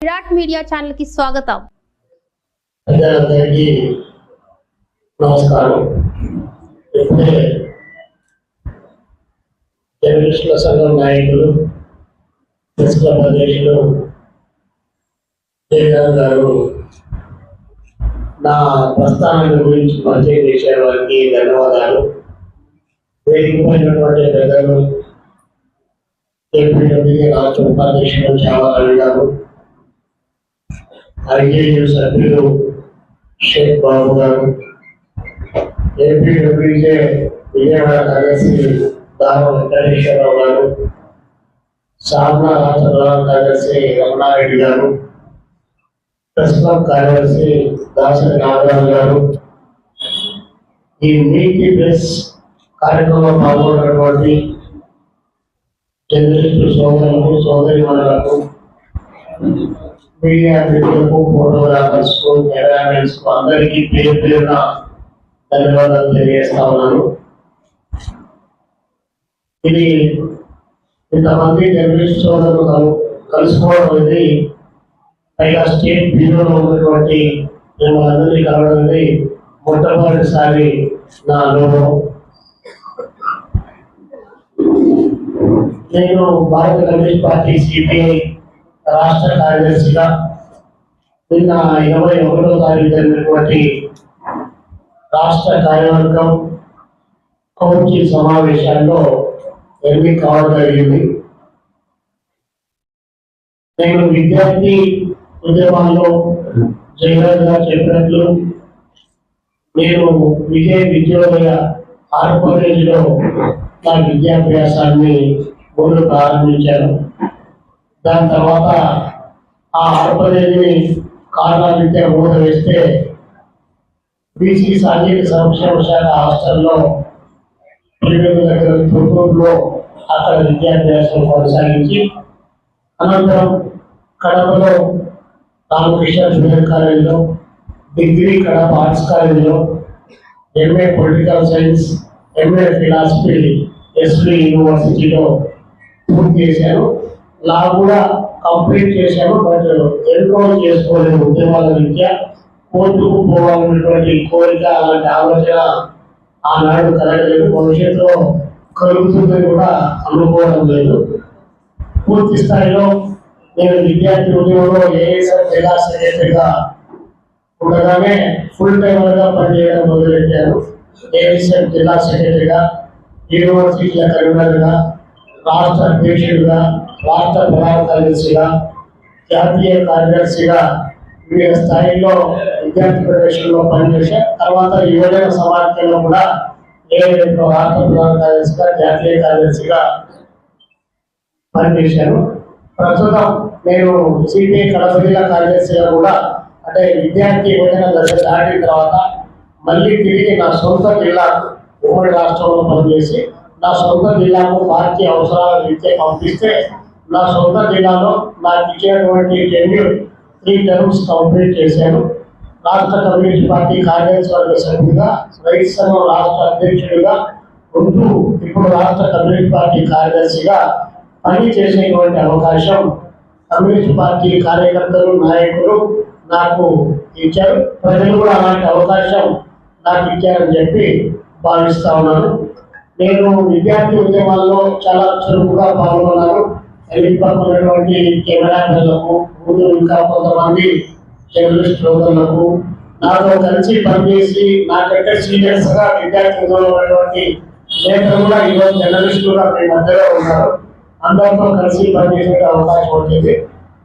Virat media ఛానల్కి స్వాగతం. పెద్దలందరికీ నమస్కారం. ఇప్పుడే జర్నలిస్టుల సంఘం నాయకులు ప్రెస్ క్లబ్ అధ్యక్షులు జయగారు గారు నా ప్రస్థానం గురించి పరిచయం చేసే వారికి ధన్యవాదాలు వేదికమైనటువంటి పెద్దలు ఏపీడబ్ల్యూ రాష్ట్ర ఉపాధ్యక్షులు చావాలి గారు ఐజేయు సభ్యులు షేక్ బాబు గారు ఏపీడబ్ల్యూజే విజయవాడ కార్యదర్శి దామ వెంకటేశ్వరరావు గారు సాధన రాష్ట్ర కార్యదర్శి రమణారెడ్డి గారు ప్రెస్ క్లబ్ కార్యదర్శి దాసరి నాగరాజు గారు. ఈ మీటి ప్రెస్ కార్యక్రమంలో పాల్గొన్నటువంటి జర్నలిస్టు సోదరులు సోదరి మీడియా మిత్రులకు ఫోటోగ్రాఫర్స్ కెమెరామెన్స్కు అందరికీ పేరు పేరున ధన్యవాదాలు తెలియజేస్తా ఉన్నాను. ఇది ఇంతమంది జర్నలిస్ట్ సోదరులు కలుసుకోవడం అనేది పైగా స్టేట్ బ్యూరోలో ఉన్నటువంటి మిమ్మల్ని అందరినీ కలవడం అనేది మొట్టమొదటిసారి నా అనుభవం. నేను భారత కమ్యూనిస్ట్ పార్టీ సిపిఐ రాష్ట్ర కార్యదర్శిగా నిన్న ఇరవై ఒకటో తారీఖు జరిగినటువంటి రాష్ట్ర కార్యవర్గం కౌన్సిల్ సమావేశాల్లో ఎన్ని కావడం జరిగింది. నేను విద్యార్థి ఉద్యమాల్లో జయరాజ్ గారు చెప్పినట్లు నేను విజయ విద్యోదయ ఆర్ కాలేజీలో నా విద్యాభ్యాసాన్ని మొదలు ప్రారంభించాను. దాని తర్వాత ఆ ఆర్పనేదిని కారణాలిత్యా మూత వేస్తే బీసీ సాంఘిక సంక్షేమ శాఖ హాస్టల్లో పిల్లల దగ్గర తుర్కూరులో అక్కడ విద్యాభ్యాసం కొనసాగించి అనంతరం కడపలో రామకృష్ణ జూనియర్ కాలేజీలో డిగ్రీ కడప ఆర్ట్స్ కాలేజీలో MA political science MA philosophy SV యూనివర్సిటీలో పూర్తి చేశాను లా కూడా కంప్లీట్ చేశాను బట్ ఎన్రోల్ చేసుకోలేదు ఉద్యమాల రీత్యా కోర్టుకు పోవాలన్నటువంటి కోరిక అలాంటి ఆలోచన ఆనాడు కలగలేదు. భవిష్యత్తులో కలుగుతుందని కూడా అనుకోవడం లేదు. పూర్తి స్థాయిలో నేను విద్యార్థి ఉద్యమంలో ఏఎస్ఆర్ జిల్లా సెక్రటరీగా ఉండగానే ఫుల్ టైమర్గా పనిచేయడం మొదలెట్టాను ఏఎస్ఎఫ్ జిల్లా సెక్రటరీగా యూనివర్సిటీల కన్వీనర్గా రాష్ట్ర అధ్యక్షుడిగా రాష్ట్ర ప్రధాన కార్యదర్శిగా జాతీయ కార్యదర్శిగా వివిధ స్థాయిలో విద్యార్థి ప్రవేశంలో పనిచేసే తర్వాత యువజన సమాఖ్యలో కూడా నేను రాష్ట్ర ప్రధాన కార్యదర్శిగా జాతీయ కార్యదర్శిగా పనిచేశాను. ప్రస్తుతం నేను సిపిఐ కడప జిల్లా కార్యదర్శిగా కూడా అంటే విద్యార్థి యువజన దశ దాటిన తర్వాత మళ్ళీ తిరిగి నా సొంత జిల్లా ఉమ్మడి రాష్ట్రంలో పనిచేసి నా సొంత జిల్లాకు పార్టీ అవసరాల రీత్యా పంపిస్తే నా సొంత జిల్లాలో నాకు ఇచ్చినటువంటి టెన్యూర్ త్రీ టర్మ్స్ కంప్లీట్ చేశాను రాష్ట్ర కమ్యూనిస్ట్ పార్టీ కార్యవర్గ సభ్యుడిగా రైతు సంఘం రాష్ట్ర అధ్యక్షుడిగా ఉంటూ ఇప్పుడు రాష్ట్ర కమ్యూనిస్ట్ పార్టీ కార్యదర్శిగా పని చేసేటువంటి అవకాశం కమ్యూనిస్ట్ పార్టీ కార్యకర్తలు నాయకులు నాకు ఇచ్చారు. ప్రజలు కూడా అలాంటి అవకాశం నాకు ఇచ్చారని చెప్పి భావిస్తా ఉన్నాను. నేను విద్యార్థి ఉద్యమాల్లో చాలా చురుకుగా పాల్గొన్నాను ఎన్నికన్నటువంటి కెమెరామెన్లకు కూతురు ఇంకా కొంతమంది జర్నలిస్ట్ సోదరులకు నాతో కలిసి పనిచేసి నాకంటే సీనియర్స్గా విద్యార్థి ఉద్యమంలో ఉన్నటువంటి నేతలు కూడా ఈరోజు జర్నలిస్టులుగా మీ మధ్యలో ఉన్నారు. అందరితో కలిసి పనిచేసే అవకాశం వచ్చింది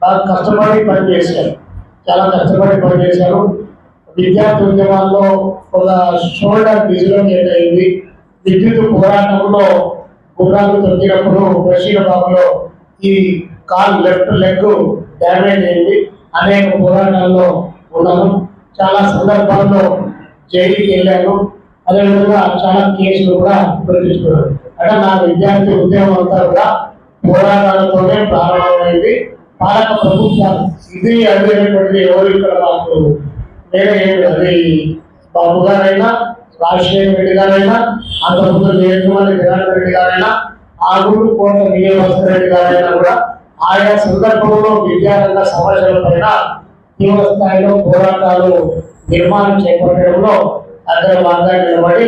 నాకు కష్టపడి పనిచేశాను చాలా కష్టపడి పనిచేశాను విద్యార్థి ఉద్యమాల్లో ఒక షోల్డర్ డిస్లోకేట్ అయింది విద్యుత్ పోరాటంలో గుర్రాలు తొక్కినప్పుడు బషీరాబాద్లో ఈ కాల్ లెఫ్ట్ లెగ్ డ్యామేజ్ అయింది. అనేక పోరాటాల్లో ఉన్నాను చాలా సందర్భాల్లో జైలుకి వెళ్ళాను అదేవిధంగా చాలా కేసులు కూడా అంటే నా విద్యార్థి ఉద్యమం అంతా కూడా పోరాటాలతోనే ప్రారంభమైంది. పాలక ప్రభుత్వాలు ఇది అడిగినటువంటి ఎవరు ఇక్కడ మాకు నేనే అది బాబు గారైనా రాజశేఖర రెడ్డి గారైనా అంతకుముందు జయకుమారి జగన్ రెడ్డి గారైనా ఆగుడు కోట విజయభాస్కర్ రెడ్డి గారైనా కూడా ఆయా సందర్భంలో విద్యారంగ సమస్యలపైన తీవ్ర స్థాయిలో పోరాటాలు నిర్మాణం చేపట్టడంలో అగ్రభాగంగా నిలబడి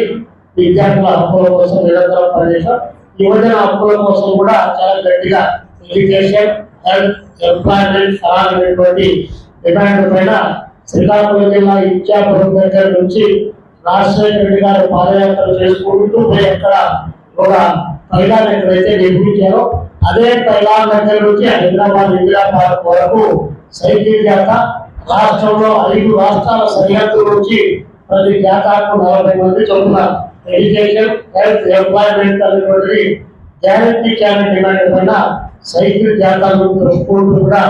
విద్యార్థుల హక్కుల కోసం నిరంతరం పనిచేశాం. యువజన హక్కుల కోసం కూడా చాలా గట్టిగా ఎడ్యుకేషన్ హెల్త్ ఎంప్లాయ్మెంట్ సలహా డిమాండ్ పైన శ్రీకాకుళం జిల్లా ఇచ్చాపురం దగ్గర నుంచి రాజశేఖర రెడ్డి గారు పాదయాత్ర చేసుకుంటూ పోయి ఎక్కడ ఒక పైలాన్ ఎక్కడైతే నిర్మించారో అదే పైలాన్ దగ్గర నుంచి హైదరాబాద్ ఇందిరా పార్క్ వరకు సైకిల్ జాత రాష్ట్రంలో ఐదు రాష్ట్రాల సరిహద్దు నుంచి ప్రతి జాతకు నలభై మంది చొప్పున ఎడ్యుకేషన్ హెల్త్ ఎంప్లాయ్మెంట్ అనేటువంటిది గ్యారంటీ క్యాన్ డిమాండ్ పైన సైకిల్ జాతాలను తెలుసుకుంటూ కూడా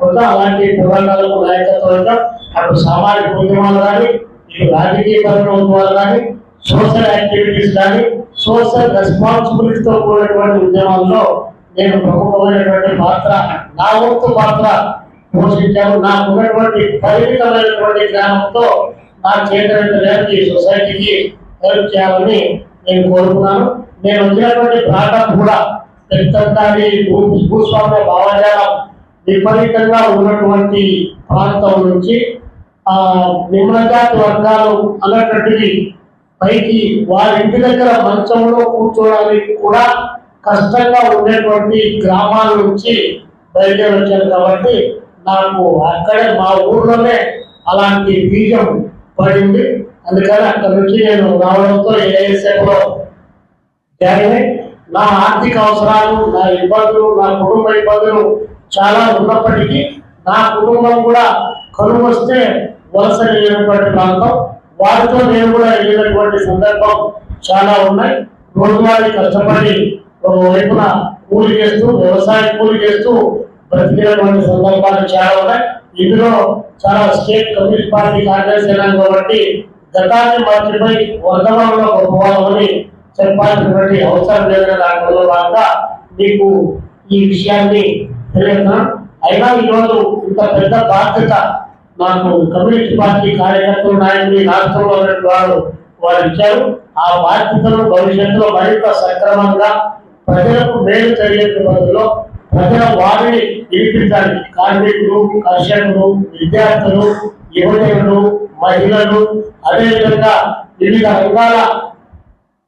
కొంత అలాంటి ప్రబంధాలకు నాయకత్వం అటు సామాజిక ఉద్యమాలు కానీ ఇటు రాజకీయ ఉద్యమాలు కానీ సోషల్ యాక్టివిటీస్ కానీ సోషల్ రెస్పాన్సిబిలిటీతో కూడినటువంటి ఉద్యమాల్లో నేను ప్రముఖమైనటువంటి పాత్ర నా వంతు పాత్ర పోషించాను. నాకు ఉన్నటువంటి పరిమితమైనటువంటి జ్ఞానంతో నా చేతనైన సొసైటీకి హెల్ప్ చేయాలని నేను కోరుకున్నాను. నేను వచ్చినటువంటి ప్రాంతం కూడా పెద్దంతాడి భూస్వామ్య భావజాలం విపరీతంగా ఉన్నటువంటి ప్రాంతం నుంచి నిమ్నజాతి వర్గాలు అన్నటువంటిది పైకి వారి ఇంటి దగ్గర మంచంలో కూర్చోవడానికి కూడా కష్టంగా ఉండేటువంటి గ్రామాల నుంచి బయలుదేరి వచ్చాను కాబట్టి నాకు అక్కడే మా ఊర్లోనే అలాంటి బీజం పడింది. అందుకని అక్కడ నుంచి నేను రావడంతో ఏఎస్ఎఫ్లో జాయిన్ నా ఆర్థిక అవసరాలు నా ఇబ్బందులు నా కుటుంబ ఇబ్బందులు చాలా ఉన్నప్పటికీ నా కుటుంబం కూడా కరువు వస్తే వలస లేనటువంటి ప్రాంతం. వారితో నేను కూడా వెళ్ళినటువంటి సందర్భం చాలా ఉన్నాయి. రోజువారీ కష్టపడి ఒక వైపున కూలి చేస్తూ వ్యవసాయ కూలి చేస్తూ బ్రతికినటువంటి సందర్భాలు చాలా ఉన్నాయి. ఇందులో చాలా స్టేట్ కమ్యూనిస్ట్ పార్టీ కాంగ్రెస్ అయినాం కాబట్టి గతాన్ని మర్చిపోయి వర్ధమానంలో గొప్పవాళ్ళమని చెప్పాల్సినటువంటి అవసరం లేదని దాంట్లో భాగంగా మీకు ఈ విషయాన్ని తెలియజేస్తున్నాను. అయినా ఈరోజు ఇంత పెద్ద బాధ్యత నాకు కమ్యూనిస్ట్ పార్టీ కార్యకర్తలు నాయకులు రాష్ట్రంలో ఉన్నటువంటి వారు వారు ఇచ్చారు. ఆ బాధ్యతలు భవిష్యత్తులో మరింత సక్రమంగా ప్రజలకు మేలు జరిగే పద్ధతిలో ప్రజల వారిని వినిపించాలి కార్మికులు కర్షకులు విద్యార్థులు యువజనులు మహిళలు అదేవిధంగా వివిధ రంగాల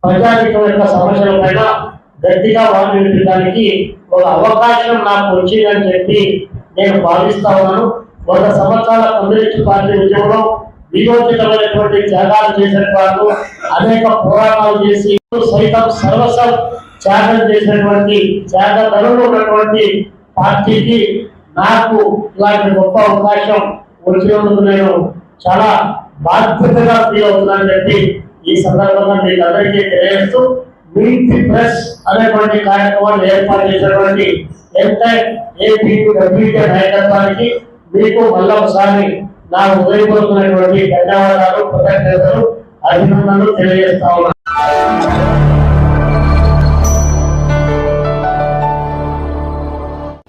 ప్రజానికం యొక్క సమస్యల పైన గట్టిగా వారిని వినిపించడానికి ఒక అవకాశం నాకు వచ్చిందని చెప్పి నేను భావిస్తా ఉన్నాను. వంద సంవత్సరాల కమ్యూనిస్ట్ పార్టీ ఉద్యమంలో నియోజకమైనటువంటి త్యాగాలు చేసిన వాళ్ళు అనేక పోరాటాలు చేసి సైతం సర్వసం త్యాగం చేసినటువంటి త్యాగతరులు ఉన్నటువంటి పార్టీకి నాకు ఇలాంటి గొప్ప అవకాశం వచ్చినందుకు నేను చాలా బాధ్యతగా ఫీల్ అవుతున్నాను చెప్పి ఈ సందర్భంగా మీకు అందరికీ తెలియజేస్తూ మీట్ ప్రెస్ అనేటువంటి కార్యక్రమాన్ని ఏర్పాటు చేసినటువంటి ఎంటై ఏపీ డబ్ల్యూకే నాయకత్వానికి మీకు మళ్ళొకసారి నా ఉదయపడుతున్నటువంటి ధన్యవాదాలు కృతజ్ఞతలు అభినందనలు తెలియజేస్తా ఉన్నాను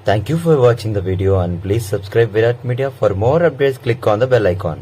Thank you for watching the video and please subscribe Virat Media for more updates click on the bell icon.